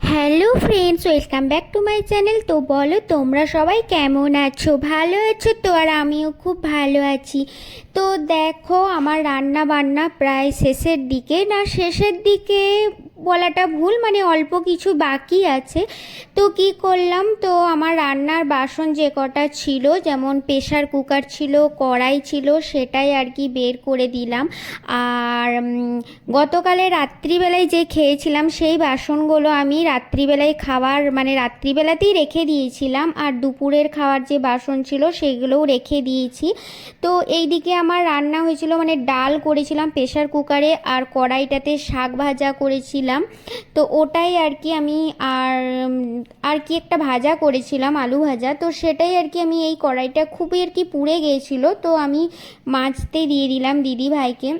Hello friends, welcome back to my channel. তো বলো, তোমরা সবাই কেমন আছো? ভালো আছো তো? আর আমিও খুব ভালো আছি। তো দেখো, আমার রান্না বান্না প্রায় শেষের দিকে। না, শেষের দিকে বলাটা ভুল মানে অল্প কিছু বাকি আছে। তো কি করলাম? তো আমার রান্নার বাসন যে কটা ছিল, যেমন প্রেশার কুকার ছিল, কড়াই ছিল, সেটাই আর কি বের করে দিলাম। আর গতকালে রাত্রিবেলায় যে খেয়েছিলাম, সেই বাসনগুলো আমি রাত্রিবেলায় খাবার মানে রাত্রিবেলাতেই রেখে দিয়েছিলাম। আর দুপুরের খাওয়ার যে বাসন ছিল, সেগুলোও রেখে দিয়েছি। তো এই দিকে আমার রান্না হয়েছিল মানে ডাল করেছিলাম প্রেশার কুকারে, আর কড়াইটাতে শাক ভাজা করেছিলাম। তো ওটাই আর কি আমি, আর আর কি একটা ভাজা করেছিলাম, আলু ভাজা। তো সেটাই আর কি আমি এই কড়াইটা খুবই আর কি পুড়ে গিয়েছিল। তো আমি মাছতে দিয়ে দিলাম দিদি ভাইকে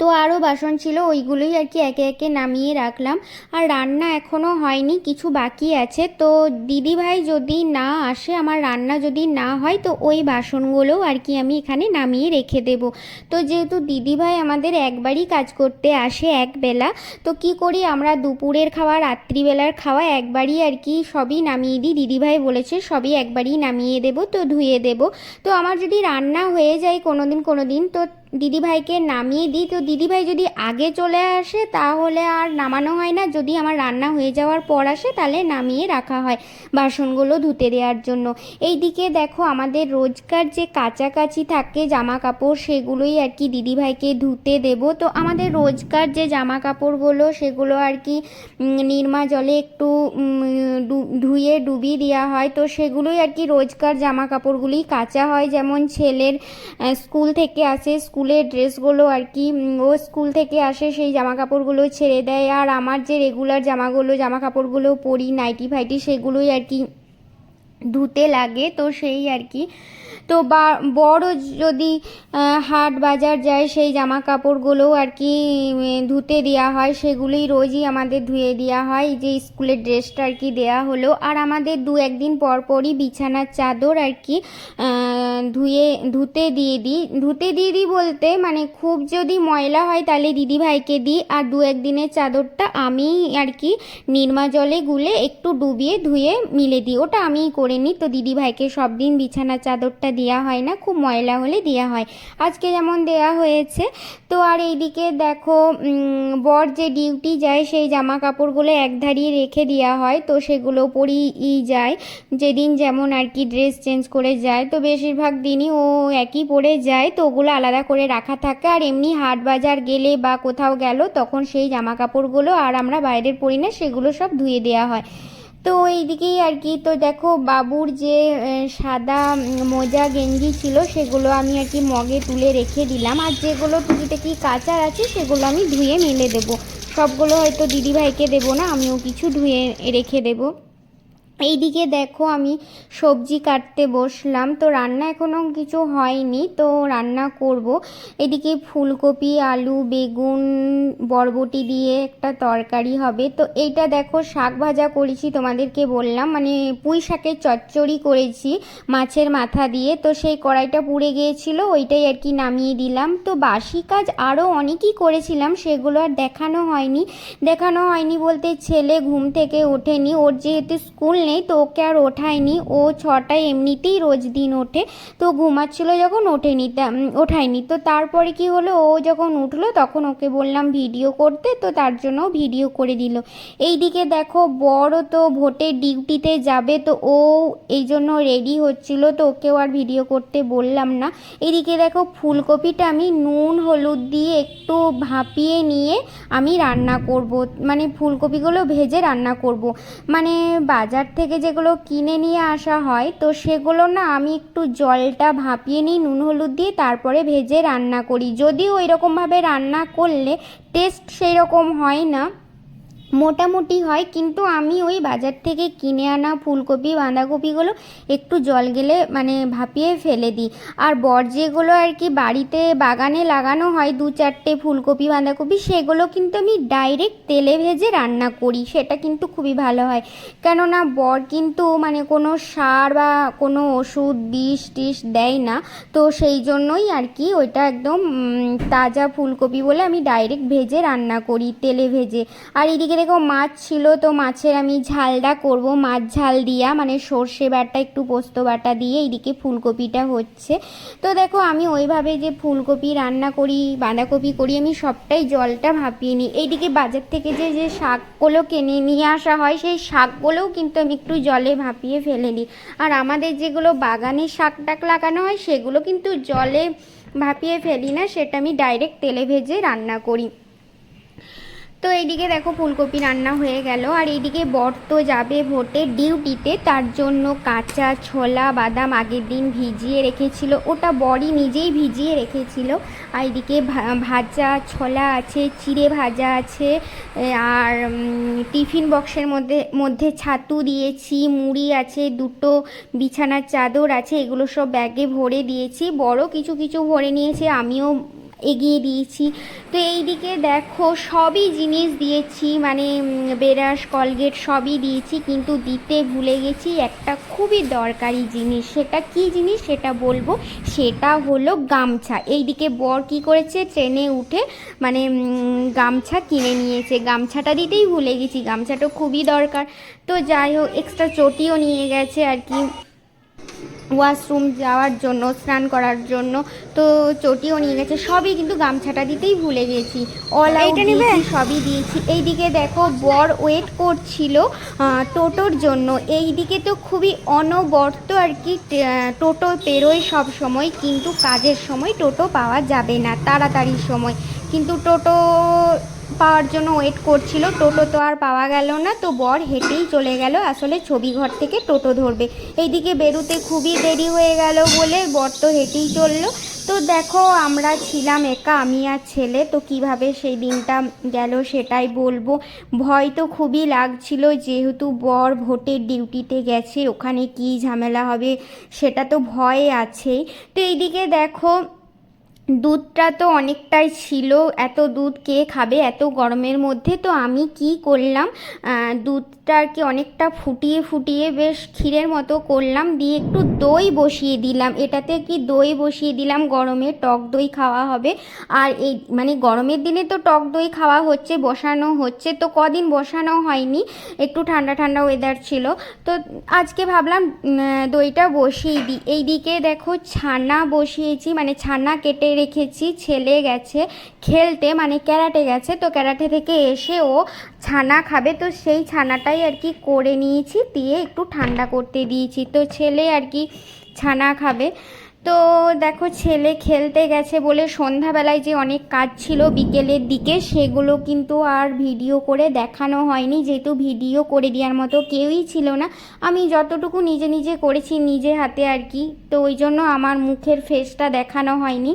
তো আরও বাসন ছিল, ওইগুলোই আর কি একে একে নামিয়ে রাখলাম। আর রান্না এখনও হয়নি, কিছু বাকি আছে। তো দিদিভাই যদি না আসে, আমার রান্না যদি না হয়, তো ওই বাসনগুলোও আর কি আমি এখানে নামিয়ে রেখে দেব। তো যেহেতু দিদিভাই আমাদের একবারই কাজ করতে আসে একবেলা, তো কি করি, আমরা দুপুরের খাওয়া, রাত্রিবেলার খাওয়া একবারই আর কি সবই নামিয়ে দিই। দিদিভাই বলেছে, সবই একবারই নামিয়ে দেব, তো ধুয়ে দেব। তো আমার যদি রান্না হয়ে যায় কোনো দিন কোনো দিন তো দিদিভাইকে নামিয়ে দিই। তো দিদিভাই যদি আগে চলে আসে, তাহলে আর নামানো হয় না। যদি আমার রান্না হয়ে যাওয়ার পর আসে, তাহলে নামিয়ে রাখা হয় বাসনগুলো ধুতে দেওয়ার জন্য। এইদিকে দেখো আমাদের রোজকার যে কাচাকাচি থাকে জামা কাপড় সেগুলোই আর কি দিদিভাইকে ধুতে দেব। তো আমাদের রোজকার যে জামা কাপড়গুলো সেগুলো আর কি নির্মা জলে একটু ধুয়ে ডুবিয়ে দেওয়া হয়। তো সেগুলোই আর কি রোজকার জামা কাপড়গুলি কাচা হয়। যেমন ছেলের স্কুল থেকে আসে স্কুলের ড্রেসগুলো আর কি ও স্কুল থেকে আসে সেই জামা কাপড়গুলো ছেড়ে দেয়। আর আমার যে রেগুলার জামাগুলো জামা কাপড়গুলো পরি নাইটি ফাইটি সেগুলোই আর কি ধুতে লাগে, তো সেই আর কি। তো বা, বড় যদি হাট বাজার যায়, সেই জামা কাপড়গুলোও আর কি ধুতে দেওয়া হয়। সেগুলোই রোজই আমাদের ধুয়ে দেওয়া হয়। যে স্কুলের ড্রেসটা আর কি দেওয়া হলো। আর আমাদের দু একদিন পর পরই বিছানার চাদর আর কি ধুয়ে, ধুতে দিয়ে দিই। ধুতে দিয়ে দিই বলতে মানে খুব যদি ময়লা হয়, তাহলে দিদিভাইকে দিই। আর দু একদিনের চাদরটা আমি আর কি, নির্মা জলে গুলে একটু ডুবিয়ে ধুয়ে মিলে দিই। ওটা আমিই করে। নিই তো দিদিভাইকে সব দিন বিছানার চাদরটা দেওয়া হয় না, খুব ময়লা হলে দেওয়া হয়। আজকে যেমন দেওয়া হয়েছে, তো আর এইদিকে দেখো বর যে ডিউটি যায়, সেই জামা কাপড়গুলো একধারিয়ে রেখে দেওয়া হয়, তো সেগুলো পরেই যায়। যেদিন যেমন আর কি ড্রেস চেঞ্জ করে যায়, তো বেশিরভাগ দিনই ও একই পরে যায়, তো ওগুলো আলাদা করে রাখা থাকে। আর এমনি হাট বাজার গেলে বা কোথাও গেল, তখন সেই জামা কাপড়গুলো আর আমরা বাইরের পরি না, সেগুলো সব ধুয়ে দেওয়া হয়। তো এইদিকেই আর কি। তো দেখো বাবুর যে সাদা মোজা, গেঞ্জি ছিল, সেগুলো আমি আর কি মগে তুলে রেখে দিলাম। আর যেগুলো টুকিতে কি কাঁচার আছে, সেগুলো আমি ধুয়ে মেলে দেবো। সবগুলো হয়তো দিদিভাইকে দেবো না, আমিও কিছু ধুয়ে রেখে দেবো। এইদিকে দেখো আমি সবজি কাটতে বসলাম। তো রান্না এখনও কিছু হয়নি, তো রান্না করব। এদিকে ফুলকপি, আলু, বেগুন, বরবটি দিয়ে একটা তরকারি হবে। তো এইটা দেখো শাক ভাজা করেছি তোমাদেরকে বললাম। মানে পুঁই শাকের চচ্চড়ি করেছি মাছের মাথা দিয়ে। তো সেই কড়াইটা পুড়ে গিয়েছিল, ওইটাই আর কি নামিয়ে দিলাম। তো বাসি কাজ আরও অনেকই করেছিলাম, সেগুলো আর দেখানো হয়নি। দেখানো হয়নি বলতে ছেলে ঘুম থেকে ওঠেনি। ওর যেহেতু স্কুল নেই, তো ওকে আর ওঠায়নি। ও ছটায় এমনিতেই রোজ দিন ওঠে। তো ঘুমাচ্ছিল যখন ওঠেনি ওঠায়নি। তো তারপরে কি হলো, ও যখন উঠল তখন ওকে বললাম ভিডিও করতে, তো তার জন্য ভিডিও করে দিল। এইদিকে দেখো, বড় তো ভোটের ডিউটিতে যাবে, তো ও এই জন্য রেডি হচ্ছিল, তো ওকেও আর ভিডিও করতে বললাম না। এদিকে দেখো, ফুলকপিটা আমি নুন, হলুদ দিয়ে একটু ভাপিয়ে নিয়ে আমি রান্না করব। মানে ফুলকপিগুলো ভেজে রান্না করব। মানে বাজার থেকে যেগুলো কিনে নিয়ে আসা হয়, তো সেগুলো না আমি একটু জলটা ভাপিয়ে নিই, নুন হলুদ দিয়ে তারপরে ভেজে রান্না করি। যদি ওই রকমভাবে রান্না করলে টেস্ট সেই রকম হয় না। মোটামুটি হয়, কিন্তু আমি ওই বাজার থেকে কিনে আনা ফুলকপি, বাঁধাকপিগুলো একটু জল গেলে মানে ভাপিয়ে ফেলে দিই। আর বর যেগুলো আর কি বাড়িতে বাগানে লাগানো হয়, দু চারটে ফুলকপি, বাঁধাকপি, সেগুলো কিন্তু আমি ডাইরেক্ট তেলে ভেজে রান্না করি, সেটা কিন্তু খুবই ভালো হয়। কেননা বর কিন্তু মানে কোনো সার বা কোনো ওষুধ, বিষ টিষ দেয় না, তো সেই জন্যই আর কি ওইটা একদম তাজা ফুলকপি বলে আমি ডাইরেক্ট ভেজে রান্না করি, তেলে ভেজে। আর এদিকে দেখো মাছ ছিল তো মাছের আমি ঝালটা করব। মাছ ঝাল দিয়া মানে সর্ষে বাটা, একটু পোস্ত বাটা দিয়ে এইদিকে ফুলকপিটা হচ্ছে। তো দেখো, আমি ওইভাবে যে ফুলকপি রান্না করি, বাঁধাকপি করি, আমি সবটাই জলটা ভাপিয়ে নিই। এইদিকে বাজার থেকে যে যে শাকগুলো কিনে নিয়ে আসা হয়, সেই শাকগুলোও কিন্তু আমি একটু জলে ভাপিয়ে ফেলে দিই আর আমাদের যেগুলো বাগানে শাক টাক লাগানো হয়, সেগুলো কিন্তু জলে ভাপিয়ে ফেলি না, সেটা আমি ডাইরেক্ট তেলে ভেজে রান্না করি। তো এইদিকে দেখো ফুলকপি রান্না হয়ে গেল, আর এইদিকে বর তো যাবে ভোটে ডিউটিতে, তার জন্য কাঁচা ছোলা, বাদাম আগের দিন ভিজিয়ে রেখেছিল। ওটা বড়ি নিজেই ভিজিয়ে রেখেছিল। আর এইদিকে ভাজা ছোলা আছে, চিড়ে ভাজা আছে আর টিফিন বক্সের মধ্যে মধ্যে ছাতু দিয়েছি, মুড়ি আছে, দুটো বিছানার চাদর আছে, এগুলো সব ব্যাগে ভরে দিয়েছি। বড় কিছু কিছু ভরে নিয়েছে, আমিও এগিয়ে দিয়েছি। তো এই দিকে দেখো সবই জিনিস দিয়েছি মানে ব্রাশ কলগেট সবই দিয়েছি, কিন্তু দিতে ভুলে গেছি একটা খুবই দরকারি জিনিস। সেটা কি জিনিস সেটা বলব? সেটা হলো গামছা। এই দিকে বর কি করেছে? ট্রেনে উঠে মানে গামছা কিনে নিয়েছে। গামছাটা দিতেই ভুলে গেছি, গামছাটা খুবই দরকার। তো যাই হোক এক্সট্রা চটিও নিয়ে গেছে আর কি। ওয়াশরুম যাওয়ার জন্য স্নান করার জন্য তো চটিও নিয়ে গেছে সবই কিন্তু গামছাটা দিতেই ভুলে গেছি। অল আউট সবই দিয়েছি। এইদিকে দেখো বর ওয়েট করছিল টোটোর জন্য। এইদিকে তো খুবই অনবর্ত আর কি টোটো পেরোয় সব সময় কিন্তু কাজের সময় টোটো পাওয়া যাবে না তাড়াতাড়ির সময়। কিন্তু টোটো পাওয়ার জন্য ওয়েট করছিল। টোটো তো আর পাওয়া গেল না, তো বর হেঁটেই চলে গেল। আসলে ছবি ঘর থেকে টোটো ধরবে। এইদিকে বেরোতে খুবই দেরি হয়ে গেল বলে বর তো হেঁটেই চলল। তো দেখো, আমরা ছিলাম একা, আমি আর ছেলে, তো কীভাবে সেই দিনটা গেল সেটাই বলব। ভয় তো খুবই লাগছিল, যেহেতু বর ভোটের ডিউটিতে গেছে, ওখানে কি ঝামেলা হবে সেটা তো ভয় আছেই। তো এইদিকে দেখো দুধটা তো অনেকটাই ছিল এত দুধ কে খাবে এত গরমের মধ্যে তো আমি কি করলাম? আহ, দুধটা আর কি অনেকটা ফুটিয়ে ফুটিয়ে বেশ ক্ষীরের মতো করলাম দিয়ে একটু দই বসিয়ে দিলাম। এটাতে কি দই বসিয়ে দিলাম? গরমে টক দই খাওয়া হবে। আর এই মানে গরমের দিনে তো টক দই খাওয়া হচ্ছে বসানো হচ্ছে তো কদিন বসানো হয়নি? একটু ঠান্ডা ঠান্ডা ওয়েদার ছিল। তো আজকে ভাবলাম দইটা বসিয়ে দিই। এইদিকে দেখো ছানা বসিয়েছি মানে ছানা কেটে রেখেছি, ছেলে গেছে, খেলতে মানে ক্যারাটে গেছে, তো ক্যারাটে থেকে এসে ও ছানা খাবে, তো সেই ছানাটাই আর কি করে নিয়েছি, দিয়ে একটু ঠান্ডা করতে দিয়েছি, তো ছেলে আর কি ছানা খাবে। তো দেখো ছেলে খেলতে গেছে বলে সন্ধ্যাবেলায় যে অনেক কাজ ছিল বিকেলের দিকে, সেগুলো কিন্তু আর ভিডিও করে দেখানো হয়নি, যেহেতু ভিডিও করে দেওয়ার মতো কেউই ছিল না। আমি যতটুকু নিজে নিজে করেছি, নিজে হাতে আর কি, তো ওই জন্য আমার মুখের ফেসটা দেখানো হয়নি।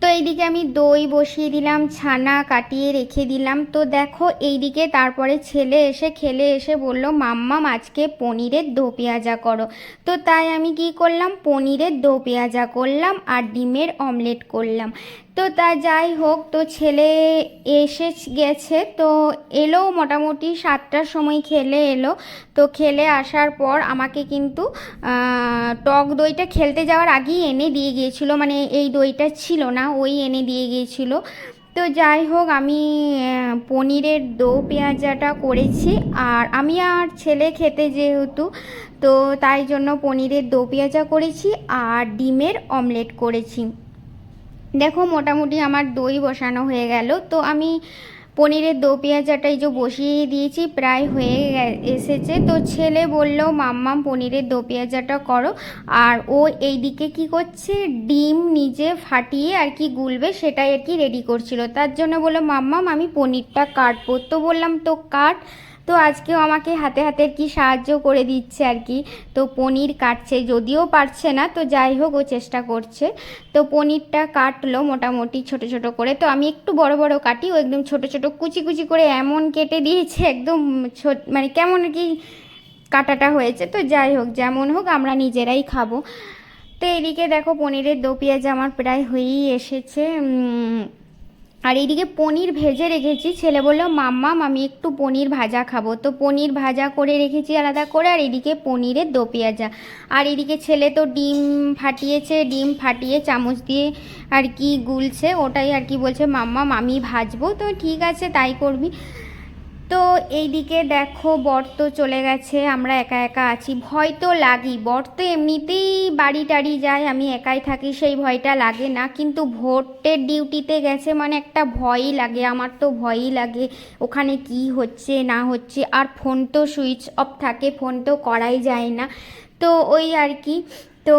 তো এইদিকে আমি দই বসিয়ে দিলাম, ছানা কাটিয়ে রেখে দিলাম। তো দেখো এইদিকে তারপরে ছেলে এসে খেলে এসে বলল, মাম্মাম, আজকে পনিরের দো পেঁয়াজা করো। তো তাই আমি কি করলাম, পনিরের দো পেঁয়াজা করলাম আর ডিমের অমলেট করলাম। তো তা যাই হোক, তো ছেলে এসে গেছে, তো এলো মোটামুটি সাতটার সময় খেলে এলো। তো খেলে আসার পর আমাকে কিন্তু টক দইটা খেলতে যাওয়ার আগেই এনে দিয়ে গিয়েছিল। মানে এই দইটা ছিল না, ওই এনে দিয়ে গিয়েছিল। তো যাই হোক, আমি পনিরের দো পেঁয়াজাটা করেছি। আর আমি আর ছেলে খেতে যেহেতু, তো তাই জন্য পনিরের দো পেঁয়াজা করেছি আর ডিমের অমলেট করেছি। দেখো, মোটামুটি আমার দই বসানো হয়ে গেল। তো আমি পনিরের দো পেঁয়াজাটাই যে বসিয়ে দিয়েছি, প্রায় হয়ে এসেছে। তো ছেলে বলল, মাম্মাম, পনিরের দো পেঁয়াজাটা করো। আর ও এই দিকে কি করছে, ডিম নিজে ফাটিয়ে আর কি গুলবে সেটাই আর কি রেডি করছিল। তার জন্য বলল, মাম্মাম, আমি পনিরটা কাটবো। তো বললাম, তো কাট। তো আজকেও আমাকে হাতে হাতে কি সাহায্য করে দিচ্ছে আর কি। তো পনির কাটছে, যদিও পারছে না, তো যাই হোক ও চেষ্টা করছে। তো পনিরটা কাটলো মোটামুটি ছোট ছোট করে। তো আমি একটু বড় বড় কাটি, ও একদম ছোট ছোট কুচি কুচি করে এমন কেটে দিয়েছে, একদম ছোট মানে কেমন কি কাটাটা হয়েছে। তো যাই হোক, যেমন হোক আমরা নিজেরাই খাব। তো এদিকে দেখো পনিরের দো পেঁয়াজ আমার প্রায় হয়েই এসেছে। আর এইদিকে পনির ভেজে রেখেছি। ছেলে বলল মাম্মাম আমি একটু পনির ভাজা খাব। তো পনির ভাজা করে রেখেছি আলাদা করে, আর এদিকে পনিরের দো পেঁয়াজা। আর এদিকে ছেলে তো ডিম ফাটিয়েছে, ডিম ফাটিয়ে চামচ দিয়ে আর কি গুলছে, ওটাই আর কি বলছে মাম্মাম আমি ভাজবো। তো ঠিক আছে, তাই করবি। তো এইদিকে দেখো বর তো চলে গেছে, আমরা একা একা আছি। ভয় তো লাগেই, বর তো এমনিতেই বাড়ি টাড়ি যায়, আমি একাই থাকি, সেই ভয়টা লাগে না। কিন্তু ভোটের ডিউটিতে গেছে মানে একটা ভয়ই লাগে, আমার তো ভয়ই লাগে, ওখানে কি হচ্ছে, না হচ্ছে, আর ফোন তো সুইচ অফ থাকে, ফোন তো করাই যায় না। তো ওই আর কি, তো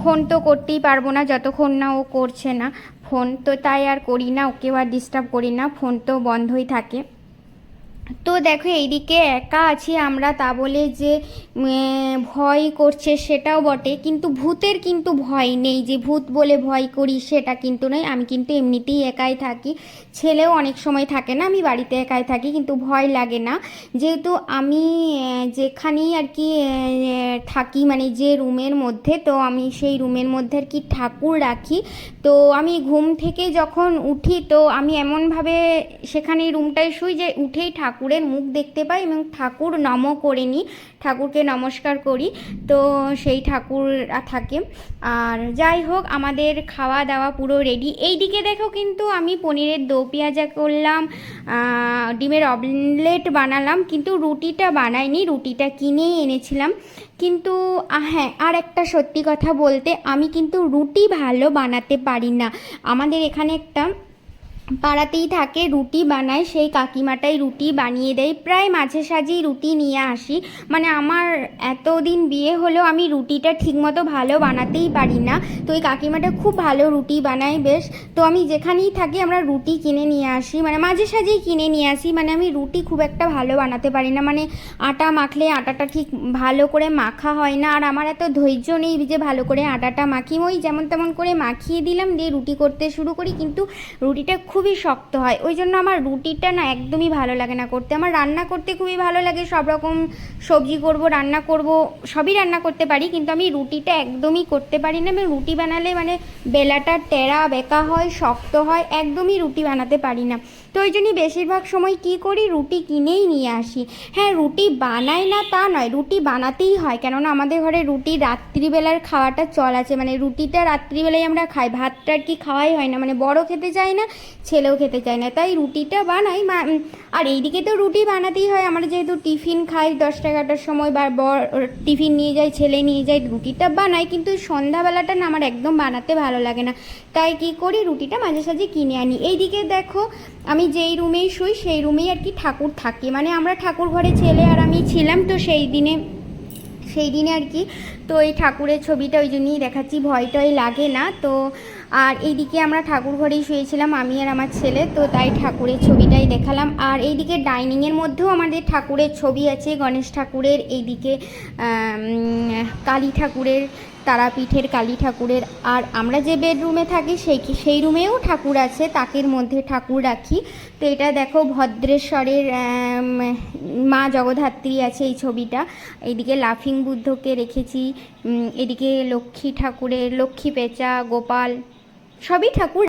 ফোন তো করতেই পারব না, যতক্ষণ না ও করছে না, ফোন তো তাই আর করি না, ওকেও আর ডিস্টার্ব করি না, ফোন তো বন্ধই থাকে। তো দেখো এইদিকে একা আছি আমরা, তা বলে যে ভয় করছে সেটাও বটে, কিন্তু ভূতের কিন্তু ভয় নেই। যে ভূত বলে ভয় করি সেটা কিন্তু নয়, আমি কিন্তু এমনিতেই একাই থাকি। ছেলেও অনেক সময় থাকে না, আমি বাড়িতে একাই থাকি, কিন্তু ভয় লাগে না। যেহেতু আমি যেখানেই আর কি থাকি মানে যে রুমের মধ্যে, তো আমি সেই রুমের মধ্যে আর কি ঠাকুর রাখি। তো আমি ঘুম থেকে যখন উঠি, তো আমি এমনভাবে সেখানে রুমটায় শুই যে উঠেই ঠাকুরের মুখ দেখতে পাই এবং ঠাকুর নম করে নিই ঠাকুরকে নমস্কার করি। তো সেই ঠাকুর থাকে। আর যাই হোক, আমাদের খাওয়া দাওয়া পুরো রেডি এই দিকে দেখো কিন্তু আমি পনিরের দো পেঁয়াজা করলাম ডিমের অমলেট বানালাম, কিন্তু রুটিটা বানাইনি। রুটিটা কিনেই এনেছিলাম। কিন্তু হ্যাঁ আর একটা সত্যি কথা বলতে, আমি কিন্তু রুটি ভালো বানাতে পারি না। আমাদের এখানে একটা পাড়াতেই থাকে, রুটি বানায়, সেই কাকিমাটাই রুটি বানিয়ে দেয়। প্রায় মাঝে সাঝেই রুটি নিয়ে আসি। মানে আমার এতদিন বিয়ে হলেও আমি রুটিটা ঠিকমতো ভালো বানাতেই পারি না। তো ওই কাকিমাটা খুব ভালো রুটি বানায় বেশ। তো আমি যেখানেই থাকি আমরা রুটি কিনে নিয়ে আসি। মানে মাঝে সাঝেই কিনে নিয়ে আসি। মানে আমি রুটি খুব একটা ভালো বানাতে পারি না। মানে আটা মাখলে আটাটা ঠিক ভালো করে মাখা হয় না। আর আমার এত ধৈর্য নেই যে ভালো করে আটাটা মাখি। ওই যেমন তেমন করে মাখিয়ে দিলাম, দিয়ে রুটি করতে শুরু করি। কিন্তু রুটিটা খুবই শক্ত হয়। ওই জন্য আমার রুটিটা না একদমই ভালো লাগে না করতে। আমার রান্না করতে খুবই ভালো লাগে, সব রকম সবজি করব, রান্না করব, সবই রান্না করতে পারি, কিন্তু আমি রুটিটা একদমই করতে পারি না। এবং রুটি বানালে মানে বেলাটা টেরা, বেঁকা হয়, শক্ত হয়, একদমই রুটি বানাতে পারি না। তো ওই জন্যই বেশিরভাগ সময় কি করি, রুটি কিনেই নিয়ে আসি। হ্যাঁ রুটি বানাই না তা নয়, রুটি বানাতেই হয়। কেননা আমাদের ঘরে রুটি রাত্রিবেলার খাওয়াটা চল আছে। মানে রুটিটা রাত্রিবেলায় আমরা খাই, ভাতটা আর কি খাওয়াই হয় না। মানে বড় খেতে চায় না ছেলেও খেতে চায় না। তাই রুটিটা বানাই। আর এইদিকে তো রুটি বানাতেই হয়। আমরা যেহেতু টিফিন খাই দশটা এগারোটার সময় বা বর টিফিন নিয়ে যাই ছেলে নিয়ে যাই রুটিটা বানাই। কিন্তু সন্ধ্যাবেলাটা না আমার একদম বানাতে ভালো লাগে না। তাই কি করি? রুটিটা মাঝে সাঝে কিনে আনি। এইদিকে দেখো, আমি যেই রুমেই শুই, সেই রুমেই আর কি ঠাকুর থাকে। মানে আমরা ঠাকুর ঘরে ছেলে আর আমি ছিলাম তো সেই দিনে সেই দিনে আর কি। তো এই ঠাকুরের ছবিটা ওই জন্যই দেখাচ্ছি। ভয় টয় লাগে না। তো আর এইদিকে আমরা ঠাকুর ঘরেই শুয়েছিলাম, আমি আর আমার ছেলে, তো তাই ঠাকুরের ছবিটাই দেখালাম। আর এইদিকে ডাইনিংয়ের মধ্যেও আমাদের ঠাকুরের ছবি আছে, গণেশ ঠাকুরের এইদিকে কালী ঠাকুরের, তারাপীঠের কালী ঠাকুরের। আর আমরা যে বেডরুমে থাকি, সেই সেই রুমেও ঠাকুর আছে, তাকের মধ্যে ঠাকুর রাখি। তো এটা দেখো ভদ্রেশ্বরের মা জগদ্ধাত্রী আছে এই ছবিটা। এইদিকে লাফিং বুদ্ধকে রেখেছি এদিকে লক্ষ্মী ঠাকুরের, লক্ষ্মী পেঁচা, গোপাল সবই ঠাকুর